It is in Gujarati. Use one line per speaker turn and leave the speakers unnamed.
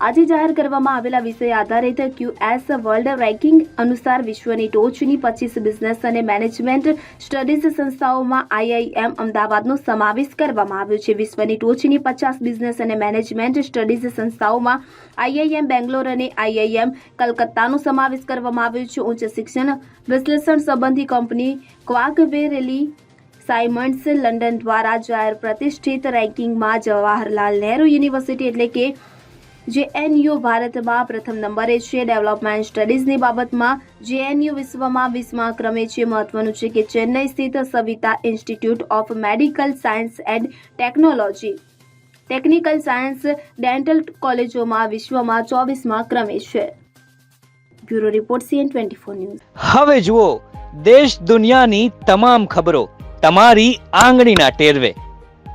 આજે જાહેર કરવામાં આવેલા વિષય આધારિત ક્યુએસ વર્લ્ડ રેન્કિંગ અનુસાર વિશ્વની ટોચની પચીસ બિઝનેસ અને મેનેજમેન્ટ સ્ટડીઝ સંસ્થાઓમાં આઈઆઈએમ અમદાવાદનો સમાવેશ કરવામાં આવ્યો છે. વિશ્વની ટોચની પચાસ બિઝનેસ અને મેનેજમેન્ટ સ્ટડીઝ સંસ્થાઓમાં આઈઆઈએમ બેંગ્લોર અને આઈઆઈએમ કલકત્તાનો સમાવેશ કરવામાં આવ્યો છે. ઉચ્ચ શિક્ષણ વિશ્લેષણ સંબંધી કંપની ક્વાકવેરેલી સાયમન્ડ્સ લંડન દ્વારા જાહેર પ્રતિષ્ઠિત રેન્કિંગમાં જવાહરલાલ નહેરુ યુનિવર્સિટી એટલે કે જેએનયુ ભારતમાં પ્રથમ નંબરે છે. ડેવલપમેન્ટ સ્ટડીઝની બાબતમાં જેએનયુ વિશ્વમાં વીસમા ક્રમે છે. મહત્વનું છે કે ચેન્નઈ સ્થિત Saveetha Institute of Medical Science and Technology technical science dental કોલેજોમાં વિશ્વમાં ચોવીસમા ક્રમે છે. Bureau report CN twenty four News.
હવે જુઓ, દેશ દુનિયાની તમામ ખબરો તમારી આંગળીના ટેરવે.